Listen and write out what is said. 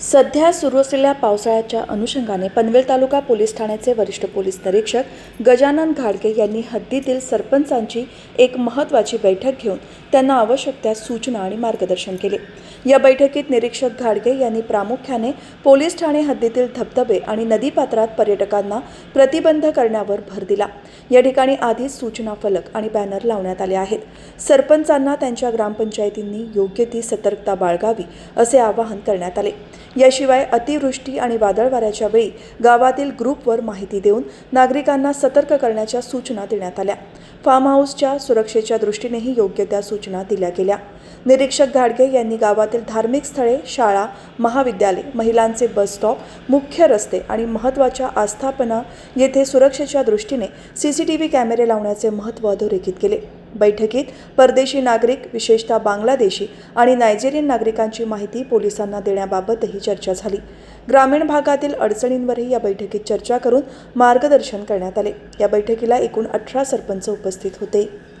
सध्या सुरू असलेल्या पावसाळ्याच्या अनुषंगाने पनवेल तालुका पोलीस ठाण्याचे वरिष्ठ पोलीस निरीक्षक गजानन घाडगे यांनी हद्दीतील सरपंचांची एक महत्त्वाची बैठक घेऊन त्यांना आवश्यक त्या सूचना आणि मार्गदर्शन केले. या बैठकीत निरीक्षक घाडगे यांनी प्रामुख्याने पोलीस ठाणे हद्दीतील धबधबे आणि नदीपात्रात पर्यटकांना प्रतिबंध करण्यावर भर दिला. या ठिकाणी आधीच सूचना फलक आणि बॅनर लावण्यात आले आहेत. सरपंचांना त्यांच्या ग्रामपंचायतींनी योग्य ती सतर्कता बाळगावी असे आवाहन करण्यात आले. याशिवाय अतिवृष्टी आणि वादळ वाऱ्याच्या वेळी गावातील ग्रुपवर माहिती देऊन नागरिकांना सतर्क करण्याच्या सूचना देण्यात आल्या. फार्म हाऊसच्या सुरक्षेच्या दृष्टीनेही योग्य त्या सूचना दिल्या गेल्या. निरीक्षक घाडगे यांनी गावातील धार्मिक स्थळे शाळा महाविद्यालय महिलांचे बस स्टॉप मुख्य रस्ते आणि महत्त्वाच्या आस्थापना येथे सुरक्षेच्या दृष्टीने सी सी टी व्ही कॅमेरे लावण्याचे महत्त्व अधोरेखित केले. बैठकीत परदेशी नागरिक विशेषतः बांगलादेशी आणि नायजेरियन नागरिकांची माहिती पोलिसांना देण्याबाबतही चर्चा झाली. ग्रामीण भागातील अडचणींवरही या बैठकीत चर्चा करून मार्गदर्शन करण्यात आले. या बैठकीला एकूण अठरा सरपंच उपस्थित होते.